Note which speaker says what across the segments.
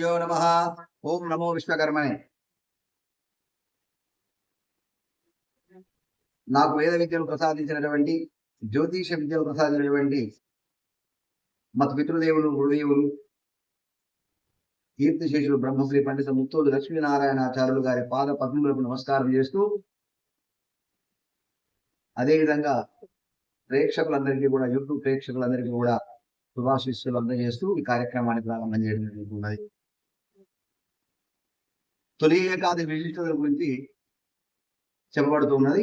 Speaker 1: నమ. ఓం నమో విశ్వకర్మనే నాకు వేద విద్యను ప్రసాదించినటువంటి జ్యోతిష విద్యను ప్రసాదించినటువంటి మత పితృదేవులు గురుదేవులు కీర్తిశేషులు బ్రహ్మశ్రీ పండిత ముత్తూరు లక్ష్మీనారాయణాచార్యులు గారి పాద పద్మములకు నమస్కారం చేస్తూ అదేవిధంగా ప్రేక్షకులందరికీ కూడా యూట్యూబ్ ప్రేక్షకులందరికీ కూడా శుభాశిస్సులు అందజేస్తూ ఈ కార్యక్రమాన్ని ప్రారంభం చేయడం జరుగుతున్నది. తొలి ఏకాది విశిష్టతల గురించి చెప్పబడుతున్నది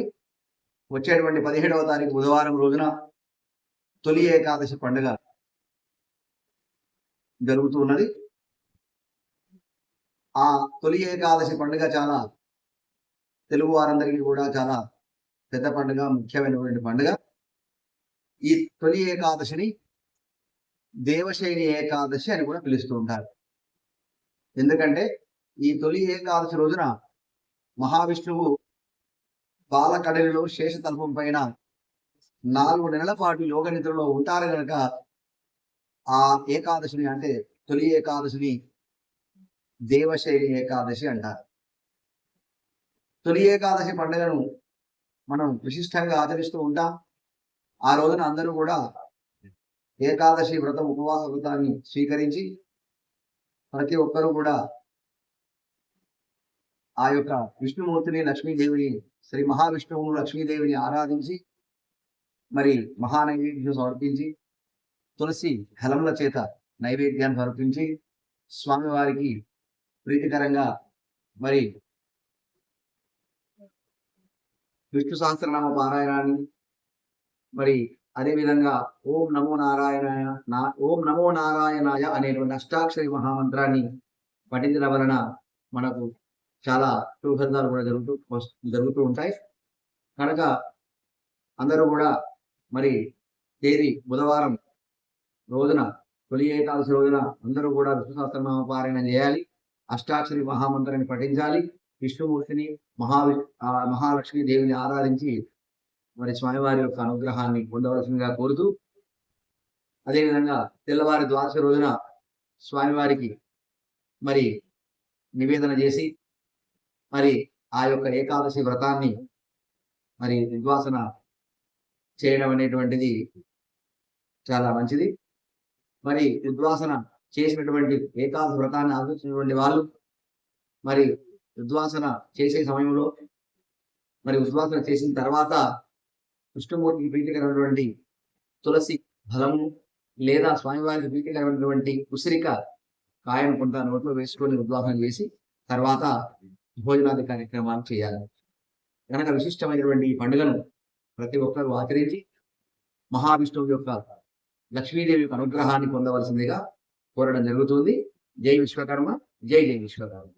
Speaker 1: వచ్చేటువంటి పదిహేడవ తారీఖు బుధవారం రోజున తొలి ఏకాదశి పండుగ జరుగుతున్నది ఆ తొలి ఏకాదశి పండుగ చాలా తెలుగు వారందరికీ కూడా చాలా పెద్ద పండుగ ముఖ్యమైనటువంటి పండుగ. ఈ తొలి ఏకాదశిని దేవశైని ఏకాదశి అని కూడా పిలుస్తూ ఉంటారు. ఎందుకంటే ఈ తొలి ఏకాదశి రోజున మహావిష్ణువు బాలకడలిలో శేషతల్పం పైన నాలుగు నెలల పాటు యోగ నిద్రలో ఉంటారు కనుక ఆ ఏకాదశిని అంటే తొలి ఏకాదశిని దేవశైలి ఏకాదశి అంటారు. తొలి ఏకాదశి పండుగను మనం విశిష్టంగా ఆచరిస్తూ ఉంటాం. ఆ రోజున అందరూ కూడా ఏకాదశి వ్రతం ఉపవాస వ్రతాన్ని స్వీకరించి ప్రతి ఒక్కరూ కూడా ఆ యొక్క విష్ణుమూర్తిని లక్ష్మీదేవిని శ్రీ మహావిష్ణువు లక్ష్మీదేవిని ఆరాధించి మరి మహానైవేద్యం సమర్పించి తులసి హలముల చేత నైవేద్యాన్ని సమర్పించి స్వామివారికి ప్రీతికరంగా మరి విష్ణు సహస్రనామ పారాయణాన్ని మరి అదేవిధంగా ఓం నమో నారాయణాయ నా ఓం నమో నారాయణాయ అనేటువంటి అష్టాక్షరి మహామంత్రాన్ని పఠించడం వలన మనకు చాలా శుభఫలితాలు కూడా జరుగుతూ జరుగుతూ ఉంటాయి. కనుక అందరూ కూడా మరి తేదీ బుధవారం రోజున తొలి ఏకాదశి రోజున అందరూ కూడా విష్ణు సహస్రనామ పారాయణ చేయాలి. అష్టాక్షరి మహామంత్రాన్ని పఠించాలి. విష్ణుమూర్తిని మహావి ఆ మహాలక్ష్మి దేవిని ఆరాధించి మరి స్వామివారి యొక్క అనుగ్రహాన్ని పొందవలసిందిగా కోరుతూ అదేవిధంగా తెల్లవారి ద్వాదశ రోజున స్వామివారికి మరి నివేదన చేసి మరి ఆ యొక్క ఏకాదశి వ్రతాన్ని మరి నిర్వాసన చేయడం అనేటువంటిది చాలా మంచిది. మరి ఉద్వాసన చేసినటువంటి ఏకాదశి వ్రతాన్ని ఆలోచించినటువంటి వాళ్ళు మరి ఉద్వాసన చేసే సమయంలో మరి ఉద్వాసన చేసిన తర్వాత విష్ణుమూర్తికి ప్రీతికరమైనటువంటి తులసి ఫలము లేదా స్వామివారికి ప్రీతికరమైనటువంటి ఉసిరిక కాయను కొంత నోట్లో వేసుకొని ఉద్వాసన చేసి తర్వాత భోజనాది కార్యక్రమాలు చేయాలి. కనుక విశిష్టమైనటువంటి ఈ పండుగను ప్రతి ఒక్కరూ ఆచరించి మహావిష్ణువు యొక్క లక్ష్మీదేవి యొక్క అనుగ్రహాన్ని పొందవలసిందిగా కోరడం జరుగుతుంది. జై విశ్వకర్మ జై జై విశ్వకర్మ.